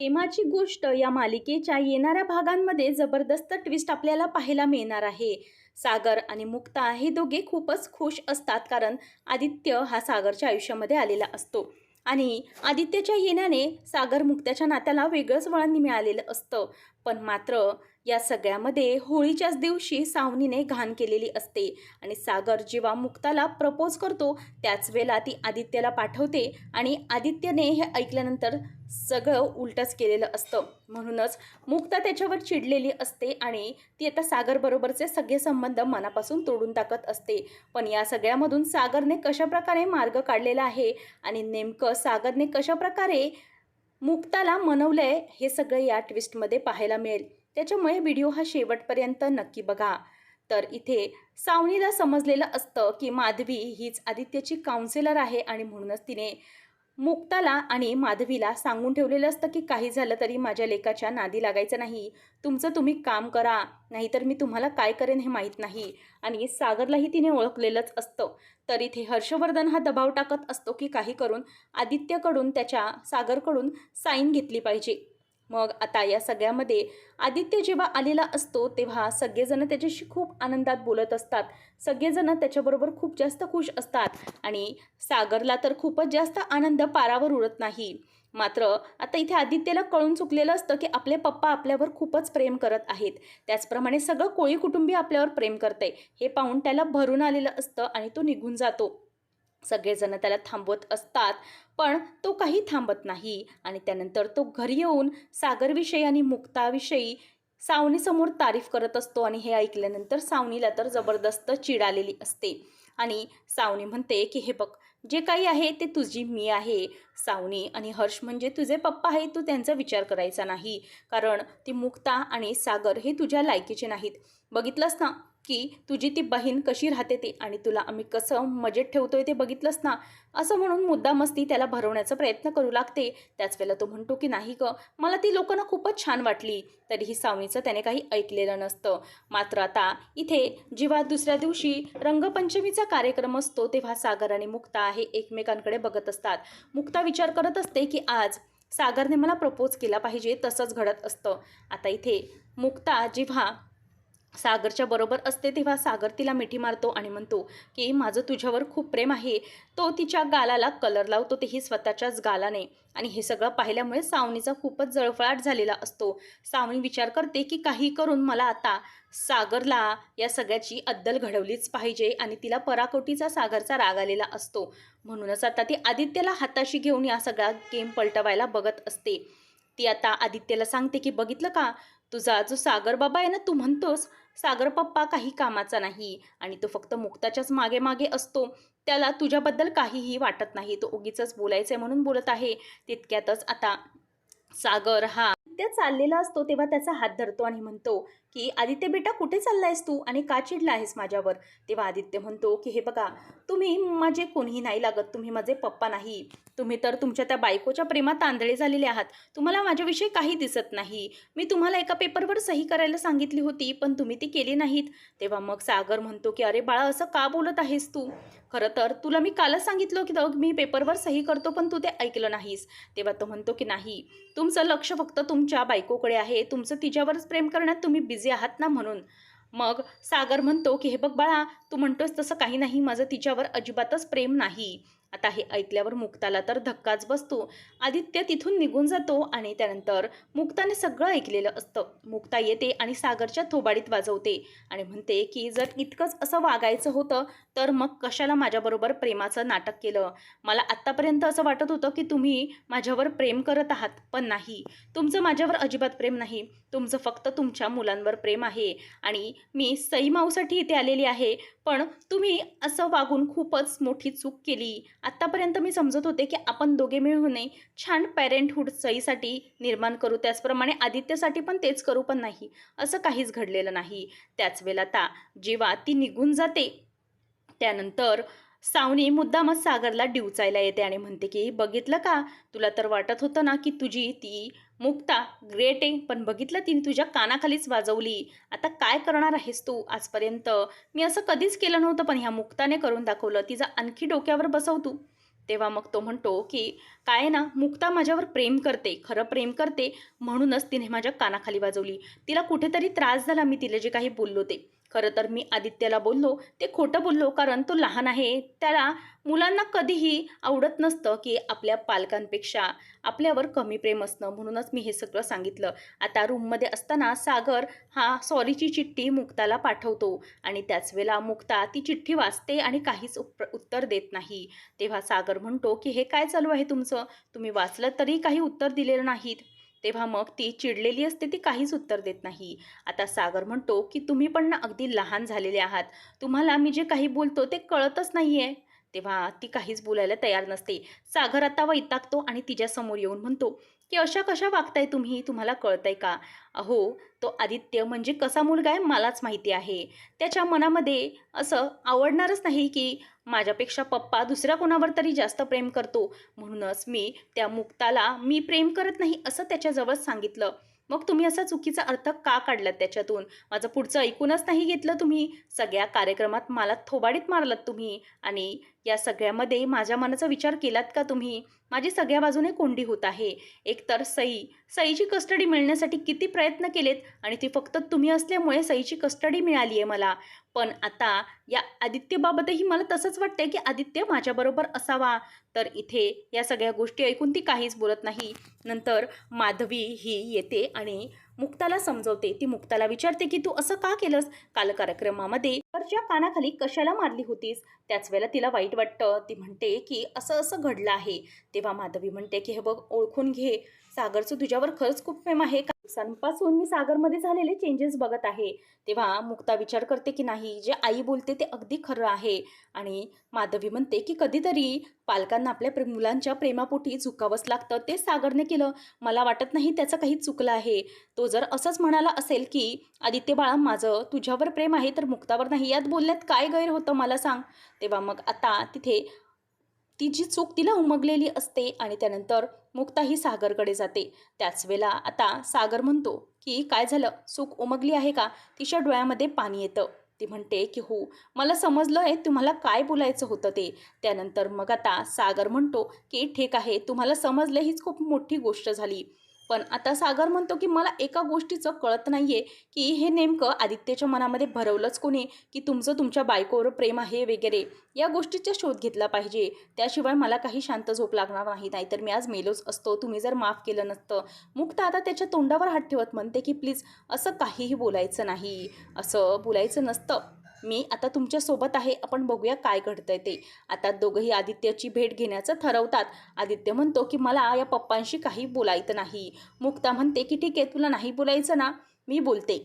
प्रेमाची गोष्ट या मालिकेच्या येणाऱ्या भागांमध्ये जबरदस्त ट्विस्ट आपल्याला पाहायला मिळणार आहे. सागर आणि मुक्ता हे दोघे खूपच खुश असतात कारण आदित्य हा सागरच्या आयुष्यामध्ये आलेला असतो. आणि आदित्यच्या येण्याने सागर मुक्त्याच्या नात्याला वेगळंच वळण मिळालेलं असतं. पण मात्र या सगळ्यामध्ये होळीच्याच दिवशी सावनीने घाण केलेली असते आणि सागर जेव्हा मुक्ताला प्रपोज करतो त्याच वेळेला ती आदित्यला पाठवते आणि आदित्यने हे ऐकल्यानंतर सगळं उलटच केलेलं असतं. म्हणूनच मुक्ता त्याच्यावर चिडलेली असते आणि ती आता सागरबरोबरचे सगळे संबंध मनापासून तोडून टाकत असते. पण या सगळ्यामधून सागरने कशाप्रकारे मार्ग काढलेला आहे आणि नेमकं सागरने कशाप्रकारे मुक्ताला मनवलं आहे हे सगळं या ट्विस्टमध्ये पाहायला मिळेल. त्याच्यामुळे व्हिडिओ हा शेवटपर्यंत नक्की बघा. तर इथे सावनीला समजलेलं असतं की माधवी हीच आदित्यची काउन्सिलर आहे आणि म्हणूनच तिने मुक्ताला आणि माधवीला सांगून ठेवलेलं असतं की काही झालं तरी माझ्या लेकाच्या नादी लागायचं नाही. तुमचं तुम्ही काम करा नाहीतर मी तुम्हाला काय करेन हे माहीत नाही. आणि सागरलाही तिने ओळखलेलंच असतं. तर इथे हर्षवर्धन हा दबाव टाकत असतो की काही करून आदित्यकडून त्याच्या सागरकडून साईन घेतली पाहिजे. मग आता या सगळ्यामध्ये आदित्य जेव्हा आलेला असतो तेव्हा सगळेजण त्याच्याशी खूप आनंदात बोलत असतात. सगळेजण त्याच्याबरोबर खूप जास्त खुश असतात आणि सागरला तर खूपच जास्त आनंद पारावर उरत नाही. मात्र आता इथे आदित्यला कळून चुकलेलं असतं की आपले पप्पा आपल्यावर खूपच प्रेम करत आहेत. त्याचप्रमाणे सगळं कोळी कुटुंबीय आपल्यावर प्रेम करते हे पाहून त्याला भरून आलेलं असतं आणि तो निघून जातो. सगळेजण त्याला थांबवत असतात पण तो काही थांबत नाही आणि त्यानंतर तो घरी येऊन सागरविषयी आणि मुक्ताविषयी सावनीसमोर तारीफ करत असतो आणि हे ऐकल्यानंतर सावनीला तर जबरदस्त चिड आलेली असते. आणि सावनी म्हणते की हे बघ जे काही आहे ते तुझी मी आहे. सावनी आणि हर्ष म्हणजे तुझे पप्पा आहे तू त्यांचा विचार करायचा नाही. कारण ती मुक्ता आणि सागर हे तुझ्या लायकीचे नाहीत. बघितलंस ना? की तुझी ती बहीण कशी राहते ते आणि तुला आम्ही कसं मजेत ठेवतोय ते बघितलंस ना? असं म्हणून मुद्दा मस्ती त्याला भरवण्याचा प्रयत्न करू लागते. त्याच वेळेला तो म्हणतो की नाही ग मला ती लोकांना खूपच छान वाटली. तरीही सावणीचं त्याने काही ऐकलेलं नसतं. मात्र आता इथे जेव्हा दुसऱ्या दिवशी रंगपंचमीचा कार्यक्रम असतो तेव्हा सागर आणि मुक्ता हे एकमेकांकडे बघत असतात. मुक्ता विचार करत असते की आज सागरने मला प्रपोज केला पाहिजे तसंच घडत असतं. आता इथे मुक्ता जेव्हा सागरच्या बरोबर असते तेव्हा सागर तिला मिठी मारतो आणि म्हणतो की माझं तुझ्यावर खूप प्रेम आहे. तो तिच्या गालाला कलर लावतो तेही स्वतःच्याच गालाने. आणि हे सगळं पाहिल्यामुळे सावनीचा खूपच जळफळाट झालेला असतो. सावनी विचार करते की काही करून मला आता सागरला या सगळ्याची अद्दल घडवलीच पाहिजे. आणि तिला पराकोटीचा सागरचा राग आलेला असतो. म्हणूनच आता ती आदित्यला हाताशी घेऊन या सगळा गेम पलटवायला बघत असते. ती आता आदित्यला सांगते की बघितलं का? तुझा जो सागर बाबा आहे ना तू म्हणतोस सागर पप्पा काही कामाचा नाही आणि तो फक्त मुक्ताच्याच मागे मागे असतो. त्याला तुझ्याबद्दल काहीही वाटत नाही. तो उगीच बोलायचं आहे म्हणून बोलत आहे. तितक्यातच आता सागर हा आदित्य चाललेला असतो तेव्हा त्याचा हात धरतो आणि म्हणतो की आदित्य बेटा कुठे चाललायस तू आणि का चिडला आहेस माझ्यावर? तेव्हा आदित्य म्हणतो की हे बघा तुम्ही माझे कोणीही नाही लागत तुम्ही माझे पप्पा नाही. तुम्ही तर तुमच्या त्या बायकोच्या प्रेमात तांदळे झालेले आहात. तुम्हाला माझ्याविषयी काही दिसत नाही. मी तुम्हाला एका पेपरवर सही करायला सांगितली होती पण तुम्ही ती केली नाहीत. तेव्हा मग सागर म्हणतो की अरे बाळा असं का बोलत आहेस तू? खरं तर तुला मी कालच सांगितलं की बघ मी पेपरवर सही करतो पण तू ते ऐकलं नाहीस. तेव्हा तो म्हणतो की नाही. तुमचं लक्ष फक्त तुम तुमच्या बायकोकडे आहे तुमचं तिच्यावरच प्रेम करण्यात तुम्ही बिझी आहात ना म्हणून. मग सागर म्हणतो की हे बघ बाळा तू म्हणतोस तसं काही नाही माझं तिच्यावर अजिबातच प्रेम नाही. आता हे ऐकल्यावर मुक्ताला तर धक्काच बसतो. आदित्य तिथून निघून जातो आणि त्यानंतर मुक्ताने सगळं ऐकलेलं असतं. मुक्ता येते आणि सागरच्या थोबाडीत वाजवते आणि म्हणते की जर इतकंच असं वागायचं होतं तर मग कशाला माझ्याबरोबर प्रेमाचं नाटक केलं? मला आत्तापर्यंत असं वाटत होतं की तुम्ही माझ्यावर प्रेम करत आहात पण नाही. तुमचं माझ्यावर अजिबात प्रेम नाही. तुमचं फक्त तुमच्या मुलांवर प्रेम आहे आणि मी सईमाऊसाठी इथे आलेली आहे. पण तुम्ही असं वागून खूपच मोठी चूक केली. आत्तापर्यंत मी समजत होते की आपण दोघे मिळूनही छान पॅरेंटहूड सईसाठी निर्माण करू. त्याचप्रमाणे आदित्यसाठी पण तेच करू पण नाही. असं काहीच घडलेलं नाही. त्याच वेळेला ता जेव्हा ती निघून जाते त्यानंतर सावनी मुद्दामच सागरला डिवचायला येते आणि म्हणते की बघितलं का? तुला तर वाटत होतं ना की तुझी ती मुक्ता ग्रेट आहे पण बघितलं तिने तुझ्या कानाखालीच वाजवली. आता काय करणार आहेस तू आजपर्यंत? मी असं कधीच केलं नव्हतं पण ह्या मुक्ताने करून दाखवलं. तिचा आणखी डोक्यावर बसव तू. तेव्हा मग तो म्हणतो की काय ना मुक्ता माझ्यावर प्रेम करते खरं प्रेम करते म्हणूनच तिने माझ्या कानाखाली वाजवली. तिला कुठेतरी त्रास झाला मी तिला जे काही बोललो ते. खरं तर मी आदित्याला बोललो. ते खोटं बोललो कारण तो लहान आहे. त्याला मुलांना कधीही आवडत नसतं की आपल्या पालकांपेक्षा आपल्यावर कमी प्रेम असणं म्हणूनच मी हे सगळं सांगितलं. आता रूममध्ये असताना सागर हा सॉरीची चिठ्ठी मुक्ताला पाठवतो आणि त्याच वेळेला मुक्ता ती चिठ्ठी वाचते आणि काहीच उप उत्तर देत नाही. तेव्हा सागर म्हणतो की हे काय चालू आहे तुमचं? तुम्ही वाचलं तरी काही उत्तर दिलेलं नाहीत. तेव्हा मग ती चिडलेली असते ती काहीच उत्तर देत नाही. आता सागर म्हणतो की तुम्ही पण ना अगदी लहान झालेले आहात. तुम्हाला मी जे काही बोलतो ते कळतच नाही आहे तेव्हा ती काहीच बोलायला तयार नसते. सागर आता वैतागतो आणि तिच्यासमोर येऊन म्हणतो की अशा कशा वागताय तुम्ही? तुम्हाला कळतंय का? अहो तो आदित्य म्हणजे कसा मुलगा आहे मलाच माहिती आहे. त्याच्या मनामध्ये असं आवडणारच नाही की माझ्यापेक्षा पप्पा दुसऱ्या कोणावर तरी जास्त प्रेम करतो. म्हणूनच मी त्या मुक्ताला मी प्रेम करत नाही असं त्याच्याजवळ सांगितलं. मग तुम्ही असा चुकीचा अर्थ का काढलात त्याच्यातून? माझं पुढचं ऐकूनच नाही घेतलं तुम्ही. सगळ्या कार्यक्रमात मला थोबाडीत मारलात तुम्ही. आणि या सगळ्यामध्ये माझ्या मनाचा विचार केलात का तुम्ही? माझी सगळ्या बाजूने कोंडी होत आहे. एकतर सई सईची कस्टडी मिळण्यासाठी किती प्रयत्न केलेत आणि ती फक्त तुम्ही असल्यामुळे सईची कस्टडी मिळाली आहे मला. पण आता या आदित्यबाबतही मला तसंच वाटतंय की आदित्य माझ्याबरोबर असावा. तर इथे या सगळ्या गोष्टी ऐकून ती काहीच बोलत नाही. नंतर माधवी ही येते आणि मुक्ताला समजवते. ती मुक्ताला विचारते की तू असं का केलंस? काल कार्यक्रमामध्ये वरच्या कानाखाली कशाला मारली होतीस? त्याच वेळेला तिला वाईट वाटतं. ती म्हणते की असं असं घडलं आहे. तेव्हा माधवी म्हणते की हे बघ ओळखून घे. सागरचं तुझ्यावर खरंच खूप प्रेम आहे का? दिवसांपासून मी सागरमध्ये झालेले चेंजेस बघत आहे. तेव्हा मुक्ता विचार करते की नाही जे आई बोलते ते अगदी खरं आहे. आणि माधवी म्हणते की कधीतरी पालकांना आपल्या प्रेम मुलांच्या प्रेमापोटी झुकावंच लागतं. ते सागरने केलं. मला वाटत नाही त्याचं काही चुकलं आहे. तो जर असंच म्हणाला असेल की आदित्य बाळा माझं तुझ्यावर प्रेम आहे तर मुक्तावर नाही. यात बोलण्यात काय गैर होतं मला सांग. तेव्हा मग आता तिथे तिची चूक तिला उमगलेली असते आणि त्यानंतर मुक्ता ही सागरकडे जाते. त्याच वेळेला आता सागर म्हणतो की काय झालं? चूक उमगली आहे का? तिच्या डोळ्यामध्ये पाणी येतं. ती म्हणते की हो मला समजलं आहे तुम्हाला काय बोलायचं होतं ते. त्यानंतर मग आता सागर म्हणतो की ठीक आहे तुम्हाला समजलं हीच खूप मोठी गोष्ट झाली. पण आता सागर म्हणतो की मला एका गोष्टीचं कळत नाही आहे की हे नेमकं आदित्यच्या मनामध्ये भरवलंच कोणी? की तुमचं तुमच्या बायकोवर प्रेम आहे वगैरे? या गोष्टीचा शोध घेतला पाहिजे. त्याशिवाय मला काही शांत झोप लागणार नाही. नाहीतर मी आज मेलोच असतो. तुम्ही जर माफ केलं नसतं. मुक्त आता त्याच्या तोंडावर हात ठेवत म्हणते की प्लीज असं काहीही बोलायचं नाही. असं बोलायचं नसतं. मी आता तुमच्यासोबत आहे आपण बघूया काय घडतंय ते. आता दोघंही आदित्यची भेट घेण्याचं ठरवतात. आदित्य म्हणतो की मला या पप्पांशी काही बोलायचं नाही. मुक्ता म्हणते की ठीक आहे तुला नाही बोलायचं ना? मी बोलते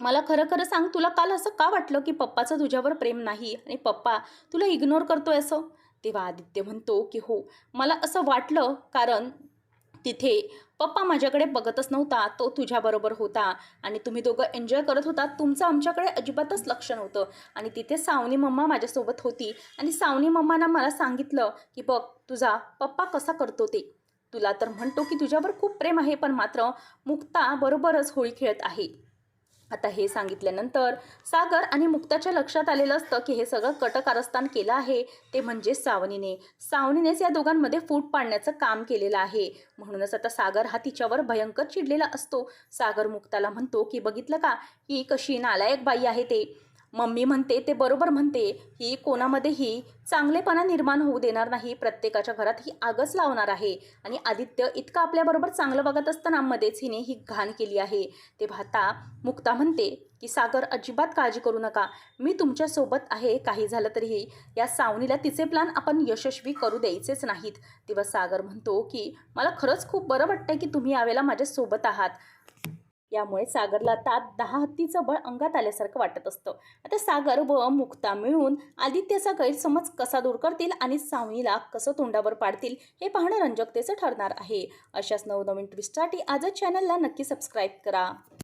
मला खरं खरं सांग तुला काल असं का वाटलं की पप्पाचं तुझ्यावर प्रेम नाही? आणि पप्पा तुला इग्नोर करतोय असं? तेव्हा आदित्य म्हणतो की हो मला असं वाटलं कारण तिथे. पप्पा माझ्याकडे बघतच नव्हता तो तुझ्याबरोबर होता आणि तुम्ही दोघं एन्जॉय करत होता तुमचं आमच्याकडे अजिबातच लक्ष नव्हतं. आणि तिथे सावनी मम्मा माझ्यासोबत होती आणि सावनी मम्मानं मला सांगितलं की बघ तुझा पप्पा कसा करतो ते. तुला तर म्हणतो की तुझ्यावर खूप प्रेम आहे पण मात्र मुक्ता बरोबरच होळी खेळत आहे. आता हे सांगितल्यानंतर सागर आणि मुक्ताच्या लक्षात आलेलं असतं की हे सगळं कटकारस्थान केलं आहे ते म्हणजे सावनीने. सावनीनेच या दोघांमध्ये फूट पाडण्याचं काम केलेलं आहे. म्हणूनच आता सागर हा तिच्यावर भयंकर चिडलेला असतो. सागर मुक्ताला म्हणतो की बघितलं का? ही कशी नालायक बाई आहे ते. मम्मी म्हणते ते बरोबर म्हणते ही कोणामध्येही चांगलेपणा निर्माण होऊ देणार नाही. प्रत्येकाच्या घरात ही आगच लावणार आहे. आणि आदित्य इतकं आपल्याबरोबर चांगलं बघत असताना मध्येच हिने ही घाण केली आहे. ते पाहता मुक्ता म्हणते की सागर अजिबात काळजी करू नका. मी तुमच्यासोबत आहे. काही झालं तरीही या सावनीला तिचे प्लान आपण यशस्वी करू द्यायचेच नाहीत. तेव्हा सागर म्हणतो की मला खरंच खूप बरं वाटतं की तुम्ही यावेळेला माझ्यासोबत आहात. यामुळे सागरला तात दहा हत्तीचं बळ अंगात आल्यासारखं वाटत असतं. आता सागर व मुक्ता मिळून आदित्यचा गैरसमज कसा दूर करतील आणि सावनीला कसं तोंडावर पाडतील हे पाहणं रंजकतेचं ठरणार आहे. अशाच नवनवीन ट्विस्टसाठी आजच चॅनलला नक्की सबस्क्राईब करा.